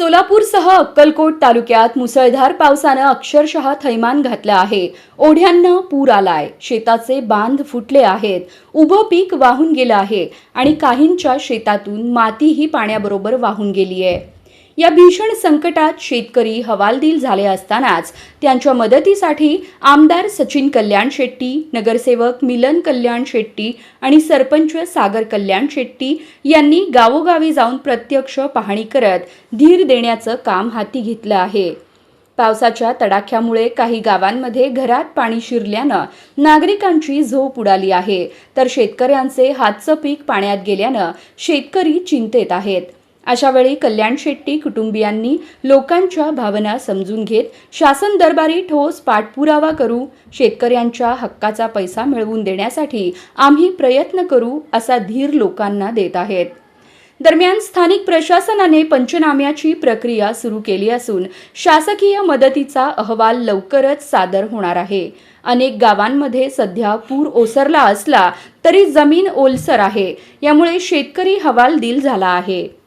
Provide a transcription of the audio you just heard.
सोलापूरसह अक्कलकोट तालुक्यात मुसळधार पावसानं अक्षरशः थैमान घातलं आहे. ओढ्यांना पूर आलाय. शेताचे बांध फुटले आहेत. उभं पीक वाहून गेलं आहे आणि काहींच्या शेतातून मातीही पाण्याबरोबर वाहून गेली आहे या भीषण संकटात शेतकरी हवालदिल झाले असतानाच त्यांच्या मदतीसाठी आमदार सचिन कल्याण शेट्टी नगरसेवक मिलन कल्याण शेट्टी आणि सरपंच सागर कल्याण शेट्टी यांनी गावोगावी जाऊन प्रत्यक्ष पाहणी करत धीर देण्याचं काम हाती घेतलं आहे. पावसाच्या तडाख्यामुळे काही गावांमध्ये घरात पाणी शिरल्यानं नागरिकांची झोप उडाली आहे तर शेतकऱ्यांचे हातचं पीक पाण्यात गेल्यानं शेतकरी चिंतेत आहेत. अशावेळी कल्याण शेट्टी कुटुंबियांनी लोकांच्या भावना समजून घेत शासन दरबारी ठोस पाठपुरावा करू शेतकऱ्यांच्या हक्काचा पैसा मिळवून देण्यासाठी आम्ही प्रयत्न करू असा धीर लोकांना देत आहेत. दरम्यान स्थानिक प्रशासनाने पंचनाम्याची प्रक्रिया सुरू केली असून शासकीय मदतीचा अहवाल लवकरच सादर होणार आहे. अनेक गावांमध्ये सध्या पूर ओसरला असला तरी जमीन ओलसर आहे. यामुळे शेतकरी हवालदिल झाला आहे.